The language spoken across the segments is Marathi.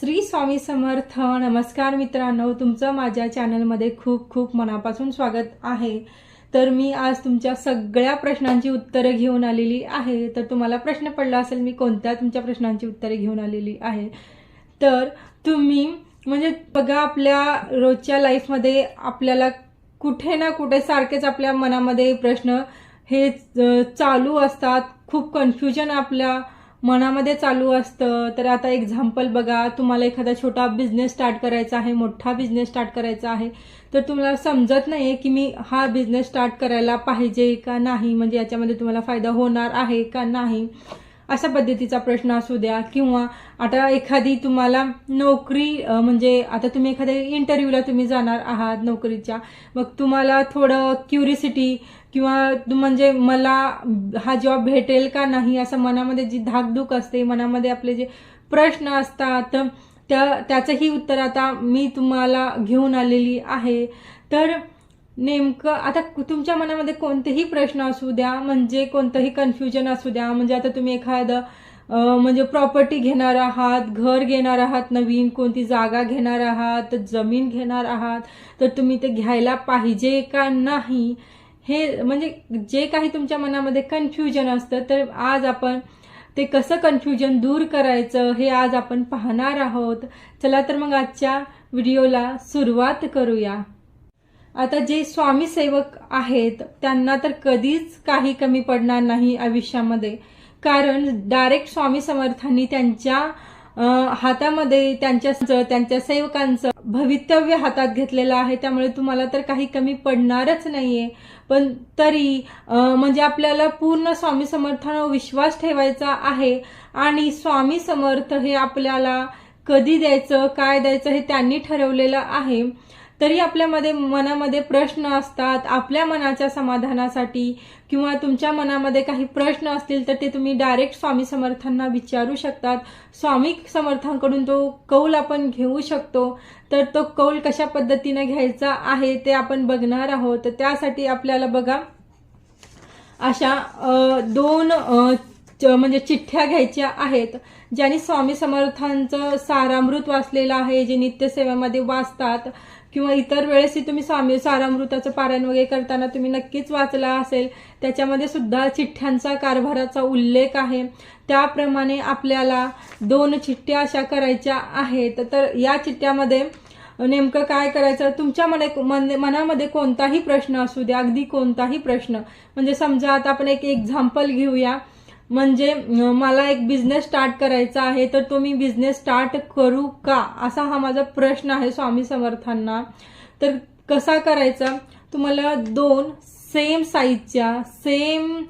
श्री स्वामी समर्थ नमस्कार मित्रांनो. तुमचं माझ्या चॅनलमध्ये खूप खूप मनापासून स्वागत आहे. तर मी आज तुमच्या सगळ्या प्रश्नांची उत्तरं घेऊन आलेली आहे. तर तुम्हाला प्रश्न पडला असेल मी कोणत्या तुमच्या प्रश्नांची उत्तरे घेऊन आलेली आहे? तर तुम्ही म्हणजे बघा आपल्या रोजच्या लाईफमध्ये आपल्याला कुठे ना कुठे सारखेच आपल्या मनामध्ये प्रश्न हे चालू असतात. खूप कन्फ्युजन आपल्या मनामध्ये चालू असतं. तर आता एक्झाम्पल बघा तुम्हाला एखादा छोटा बिझनेस स्टार्ट करायचा आहे मोठा बिझनेस स्टार्ट करायचा आहे तर तुम्हाला समजत नाही की मी हा बिझनेस स्टार्ट करायला पाहिजे का नाही म्हणजे याच्यामध्ये तुम्हाला फायदा होणार आहे का नाही. अशा पद्धतीचा प्रश्न असू द्या किंवा आता एखादी तुम्हाला नोकरी म्हणजे आता तुम्ही एखाद्या इंटरव्ह्यूला तुम्ही जाणार आहात नोकरीच्या मग तुम्हाला थोडं क्युरिसिटी किंवा म्हणजे मला हा जॉब भेटेल का नाही असं मनामध्ये जी धाकधूक असते मनामध्ये आपले जे प्रश्न असतात त्या त्याचंही उत्तर आता मी तुम्हाला घेऊन आलेली आहे. तर नेमकं आता तुमच्या मनामध्ये कोणतेही प्रश्न असू द्या म्हणजे कोणतंही कन्फ्युजन असू द्या म्हणजे आता तुम्ही एखादं म्हणजे प्रॉपर्टी घेणार आहात घर घेणार आहात नवीन कोणती जागा घेणार आहात जमीन घेणार आहात तर तुम्ही ते घ्यायला पाहिजे का नाही? हे म्हणजे जे काही तुमच्या मनामध्ये कन्फ्युजन असतं तर आज आपण ते कसं कन्फ्युजन दूर करायचं हे आज आपण पाहणार आहोत. चला तर मग आजच्या व्हिडिओला सुरुवात करूया. आता जे स्वामी सेवक आहेत त्यांना तर कधीच काही कमी पडणार नाही आयुष्यामध्ये. कारण डायरेक्ट स्वामी समर्थांनी त्यांच्या हातामध्ये त्यांच्या त्यांच्या सेवकांचं भवितव्य हातात घेतलेलं आहे. त्यामुळे तुम्हाला तर काही कमी पडणारच नाहीये. पण तरी म्हणजे आपल्याला पूर्ण स्वामी समर्थांवर विश्वास ठेवायचा आहे आणि स्वामी समर्थ हे आपल्याला कधी द्यायचं काय द्यायचं हे त्यांनी ठरवलेलं आहे. तरी आपल्यामध्ये मनामध्ये प्रश्न असतात. आपल्या मनाच्या समाधानासाठी किंवा तुमच्या मनामध्ये काही प्रश्न असतील तर ते तुम्ही डायरेक्ट स्वामी समर्थांना विचारू शकतात. स्वामी समर्थांकडून तो कौल आपण घेऊ शकतो. तर तो कौल कशा पद्धतीने घ्यायचा आहे ते आपण बघणार आहोत. तर त्यासाठी आपल्याला बघा अशा दोन म्हणजे चिठ्ठ्या घ्यायच्या आहेत ज्यांनी स्वामी समर्थांचं सारामृत वाचलेलं आहे जे नित्यसेवेमध्ये वाचतात किंवा इतर वेळेसही तुम्ही स्वामी सारामृताचं पारायण वगैरे करताना तुम्ही नक्कीच वाचला असेल त्याच्यामध्ये सुद्धा चिठ्ठ्यांचा कारभाराचा उल्लेख आहे. त्याप्रमाणे आपल्याला दोन चिठ्ठ्या अशा करायच्या आहेत. तर या चिठ्ठ्यामध्ये नेमकं काय करायचं? तुमच्या मने मन- मनामध्ये कोणताही प्रश्न असू द्या अगदी कोणताही प्रश्न. म्हणजे समजा आता आपण एक एक्झाम्पल घेऊया. म्हणजे मला एक बिझनेस स्टार्ट करायचा आहे तर तो मी बिझनेस स्टार्ट करू का? असा हा माझा प्रश्न आहे स्वामी समर्थांना. तर कसा करायचा? तुम्हाला दोन सेम साईजच्या सेम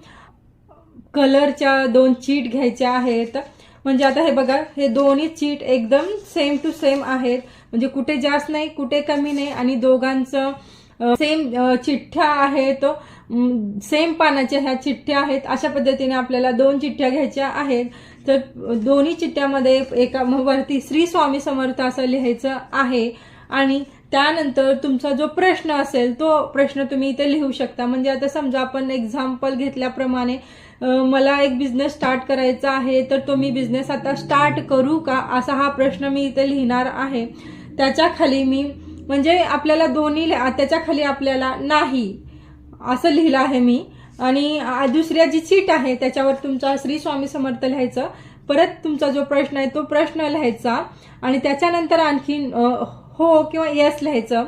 कलरच्या दोन चीट घ्यायच्या आहेत. म्हणजे आता हे बघा हे दोन्ही चीट एकदम सेम टू सेम आहेत. म्हणजे कुठे जास्त नाही कुठे कमी नाही. आणि दोघांचं सेम चिठ्ठ्या आहेत. सेम पानाच्या ह्या चिठ्ठ्या आहेत. अशा पद्धतीने आपल्याला दोन चिठ्ठ्या घ्यायच्या आहेत. तर दोन्ही चिठ्ठ्यामध्ये एका वरती श्री स्वामी समर्थ असं लिहायचं आहे. आणि त्यानंतर तुमचा जो प्रश्न असेल तो प्रश्न तुम्ही इथे लिहू शकता. म्हणजे आता समजा आपण एक्झाम्पल घेतल्याप्रमाणे मला एक बिझनेस स्टार्ट करायचा आहे तर तो मी बिझनेस आता स्टार्ट करू का? असा हा प्रश्न मी इथे लिहिणार आहे. त्याच्याखाली मी म्हणजे आपल्याला दोन्ही लिहा- त्याच्याखाली आपल्याला नाही. असं लिहिलं आहे मी. आणि दुसऱ्या जी चीट आहे त्याच्यावर तुमचा श्री स्वामी समर्थ लिहायचं. परत तुमचा जो प्रश्न आहे तो प्रश्न लिहायचा. आणि त्याच्यानंतर आणखीन हो किंवा येस लिहायचं.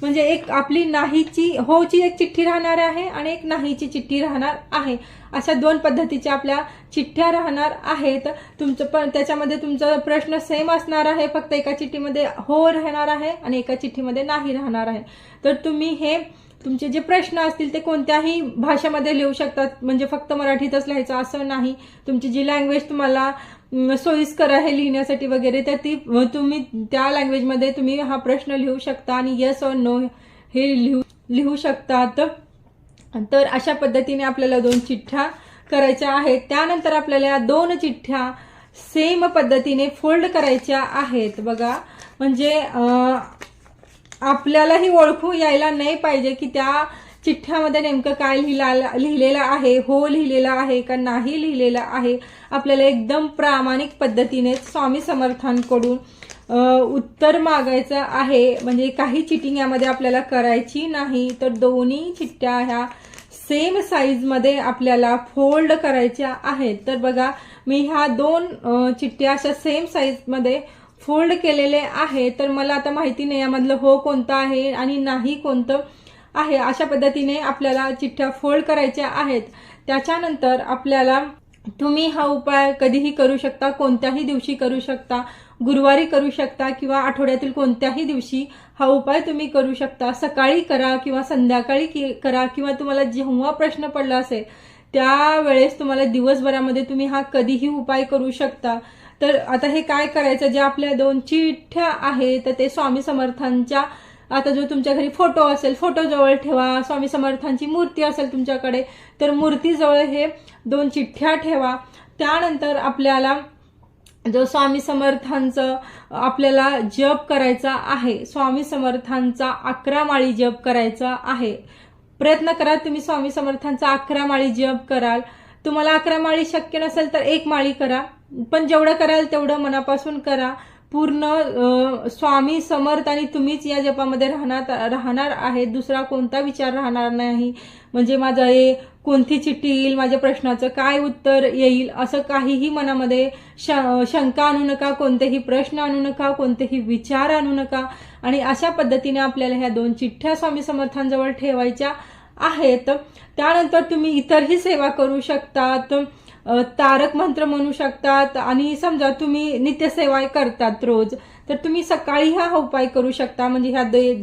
म्हणजे एक आपली नाहीची होची एक चिठ्ठी राहणार आहे आणि एक नाहीची चिठ्ठी राहणार आहे. अशा दोन पद्धतीच्या आपल्या चिठ्ठ्या राहणार आहेत. तुमचं पण त्याच्यामध्ये तुमचा प्रश्न सेम असणार आहे. फक्त एका चिठ्ठीमध्ये हो राहणार आहे आणि एका चिठ्ठीमध्ये नाही राहणार आहे. तर तुम्ही हे तुमचे जे प्रश्न असतील ते कोणत्याही भाषेमध्ये लिहू शकतात. म्हणजे फक्त मराठीतच लिहायचं असं नाही. तुमची जी लँग्वेज तुम्हाला सोयीस्कर आहे लिहिण्यासाठी वगैरे तर ती तुम्ही त्या लँग्वेजमध्ये तुम्ही हा प्रश्न लिहू शकता आणि येस ऑर नो हे लिहू लिहू शकतात. तर अशा पद्धतीने आपल्याला दोन चिठ्ठ्या करायच्या आहेत. त्यानंतर आपल्याला या दोन चिठ्ठ्या सेम पद्धतीने फोल्ड करायच्या आहेत. बघा म्हणजे आपल्यालाही ओळखू यायला नाही पाहिजे की त्या चिठ्ठ्यामध्ये नेमकं काय लिहिला लिहिलेलं आहे हो लिहिलेलं आहे का नाही लिहिलेलं आहे आपल्याला एकदम प्रामाणिक पद्धतीने स्वामी समर्थांकडून उत्तर मागायचं आहे. म्हणजे काही चिटिंग यामध्ये आपल्याला करायची नाही तर दोन्ही चिठ्ठ्या ह्या सेम साईजमध्ये आपल्याला फोल्ड करायच्या आहेत. तर बघा मी ह्या दोन चिठ्ठ्या अशा सेम साईजमध्ये फोल्ड केलेले आहे तर मला आता माहिती नाही यामधलं हो कोणतं आहे आणि नाही कोणतं आहे. अशा पद्धतीने आपल्याला चिठ्ठ्या फोल्ड करायच्या आहेत. त्याच्यानंतर आपल्याला तुम्ही हा उपाय कधीही करू शकता कोणत्याही दिवशी करू शकता गुरुवारी करू शकता किंवा आठवड्यातील कोणत्याही दिवशी हा उपाय तुम्ही करू शकता. सकाळी करा किंवा संध्याकाळी की- करा किंवा तुम्हाला जेव्हा प्रश्न पडला असेल त्यावेळेस तुम्हाला दिवसभरामध्ये तुम्ही हा कधीही उपाय करू शकता. तर आता हे काय करायचं? जे आपल्या दोन चिठ्ठ्या आहे तर ते स्वामी समर्थांच्या आता जो तुमच्या घरी फोटो असेल फोटो जवळ ठेवा. स्वामी समर्थांची मूर्ती असेल तुमच्याकडे तर मूर्तीजवळ हे दोन चिठ्ठ्या ठेवा. त्यानंतर आपल्याला जो स्वामी समर्थांचं आपल्याला जप करायचा आहे स्वामी समर्थांचा अकरा माळी जप करायचा आहे. प्रयत्न करा तुम्ही स्वामी समर्थांचा अकरा माळी जप कराल. तुम्हाला अकरा माळी शक्य नसेल तर एक माळी करा. पण जेवढं कराल तेवढं मनापासून करा. पूर्ण स्वामी समर्थ आणि तुम्हीच या जपामध्ये राहणार राहणार आहे दुसरा कोणता विचार राहणार नाही. म्हणजे माझं हे कोणती चिठ्ठी येईल माझ्या प्रश्नाचं काय उत्तर येईल असं काहीही मनामध्ये श- शंका आणू नका कोणतेही प्रश्न आणू नका कोणतेही विचार आणू नका. आणि अशा पद्धतीने आपल्याला ह्या दोन चिठ्ठ्या स्वामी समर्थांजवळ ठेवायच्या आहेत. त्यानंतर तुम्ही इतरही सेवा करू शकतात. तारक मंत्र म्हणू शकतात आणि समजा तुम्ही नित्यसेवा करतात रोज तर तुम्ही सकाळी हा उपाय करू शकता. म्हणजे ह्या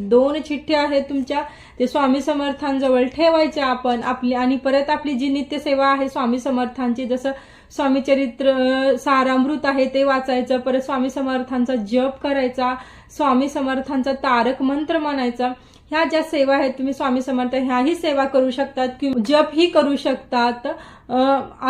दोन चिठ्ठ्या आहेत तुमच्या ते स्वामी समर्थांजवळ ठेवायच्या आपण आपली आणि परत आपली जी नित्यसेवा आहे स्वामी समर्थांची जसं स्वामी चरित्र सारामृत आहे ते वाचायचं परत स्वामी समर्थांचा जप करायचा स्वामी समर्थांचा तारक मंत्र म्हणायचा. ह्या ज्या सेवा आहेत तुम्ही स्वामी समर्थ ह्याही सेवा करू शकतात किंवा जप ही करू शकतात.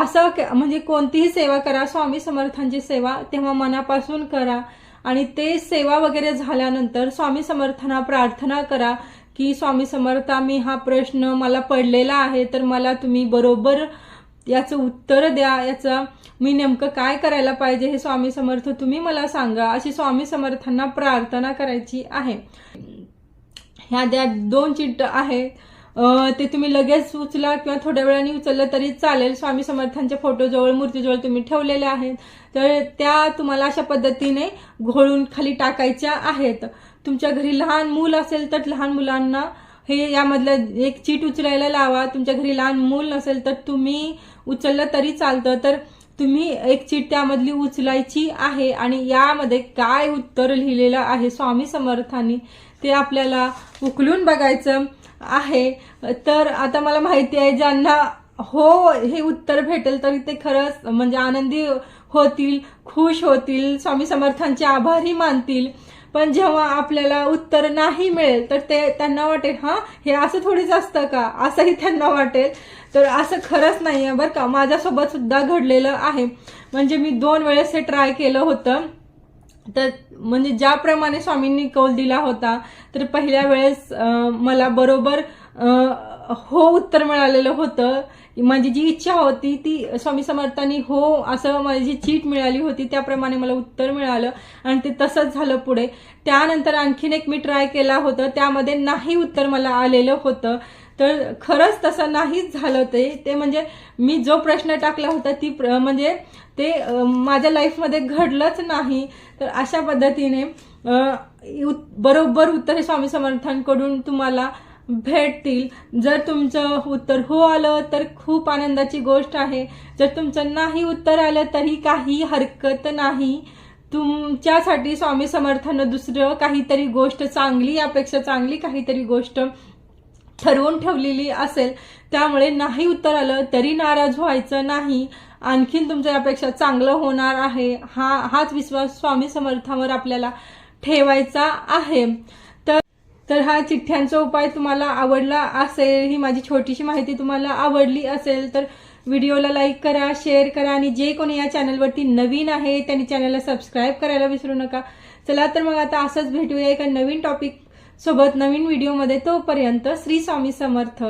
असं म्हणजे कोणतीही सेवा करा स्वामी समर्थांची सेवा तेव्हा मनापासून करा. आणि ते सेवा वगैरे झाल्यानंतर स्वामी समर्थांना प्रार्थना करा की स्वामी समर्था मी हा प्रश्न मला पडलेला आहे तर मला तुम्ही बरोबर याचं उत्तर द्या. याचं मी नेमकं काय करायला पाहिजे हे स्वामी समर्थ तुम्ही मला सांगा. अशी स्वामी समर्थांना प्रार्थना करायची आहे. ह्या द्या दोन चिट्ट आहेत. ते तुम्ही लगेच उचला किंवा थोड्या वेळाने उचललं तरी चालेल. स्वामी समर्थांच्या फोटोजवळ मूर्तीजवळ तुम्ही ठेवलेले आहेत. तर त्या तुम्हाला अशा पद्धतीने घोळून खाली टाकायच्या आहेत. तुमच्या घरी लहान मूल असेल तर लहान मुलांना हे यामधलं एक चीट उचलायला लावा. तुमच्या घरी लहान मूल नसेल तर तुम्ही उचललं तरी चालतं. तर तुम्ही एक चीट त्यामधली उचलायची आहे आणि यामध्ये काय उत्तर लिहिलेलं आहे स्वामी समर्थांनी ते आपल्याला उकलून बघायचं आहे. तर आता मला माहिती आहे ज्यांना हो हे उत्तर भेटेल तरी ते खरंच म्हणजे आनंदी होतील खुश होतील स्वामी समर्थांचे आभारी मानतील. पण जेव्हा आपल्याला उत्तर नाही मिळेल तर ते त्यांना वाटेल हा हे असं थोडीच असतं का? असंही त्यांना वाटेल. तर असं खरंच नाही आहे बरं का. माझ्यासोबत सुद्धा घडलेलं आहे. म्हणजे मी दोन वेळेस हे ट्राय केलं होतं. तर म्हणजे ज्याप्रमाणे स्वामींनी कौल दिला होता तर पहिल्या वेळेस मला बरोबर हो उत्तर मिळालेलं होतं. माझी जी इच्छा होती ती स्वामी समर्थांनी हो असं माझी जी चीट मिळाली होती त्याप्रमाणे मला उत्तर मिळालं आणि ते तसंच झालं पुढे. त्यानंतर आणखीन एक मी ट्राय केला होतं त्यामध्ये नाही उत्तर मला आलेलं होतं. तर खरंच तसं नाहीच झालं ते. ते म्हणजे मी जो प्रश्न टाकला होता ती प्र म्हणजे ते माझ्या लाईफमध्ये घडलंच नाही. तर अशा पद्धतीने उत- बरोबर उत्तर स्वामी समर्थांकडून तुम्हाला भेटतील. जर तुमचं उत्तर हो आलं तर खूप आनंदाची गोष्ट आहे. जर तुमचं नाही उत्तर आलं तरी काही हरकत नाही. तुमच्यासाठी स्वामी समर्थानं दुसरं काहीतरी गोष्ट चांगली यापेक्षा चांगली काहीतरी गोष्ट ठरवून ठेवलेली असेल त्यामुळे नाही उत्तर आलं तरी नाराज व्हायचं नाही. आणखीन तुमच्या यापेक्षा चांगलं होणार आहे. हा हाच विश्वास स्वामी समर्थावर आपल्याला ठेवायचा आहे. तर हा चिठ्ठ्यांचा उपाय तुम्हाला आवडला असेल ही माझी छोटीशी माहिती तुम्हाला आवडली असेल तर व्हिडिओला लाईक करा शेअर करा आणि जे कोणी या चॅनलवरती नवीन आहे त्यांनी चॅनलला सबस्क्राईब करायला विसरू नका. चला तर मग आता असंच भेटूया एका नवीन टॉपिक सोबत नवीन व्हिडिओमध्ये. तोपर्यंत श्री स्वामी समर्थ.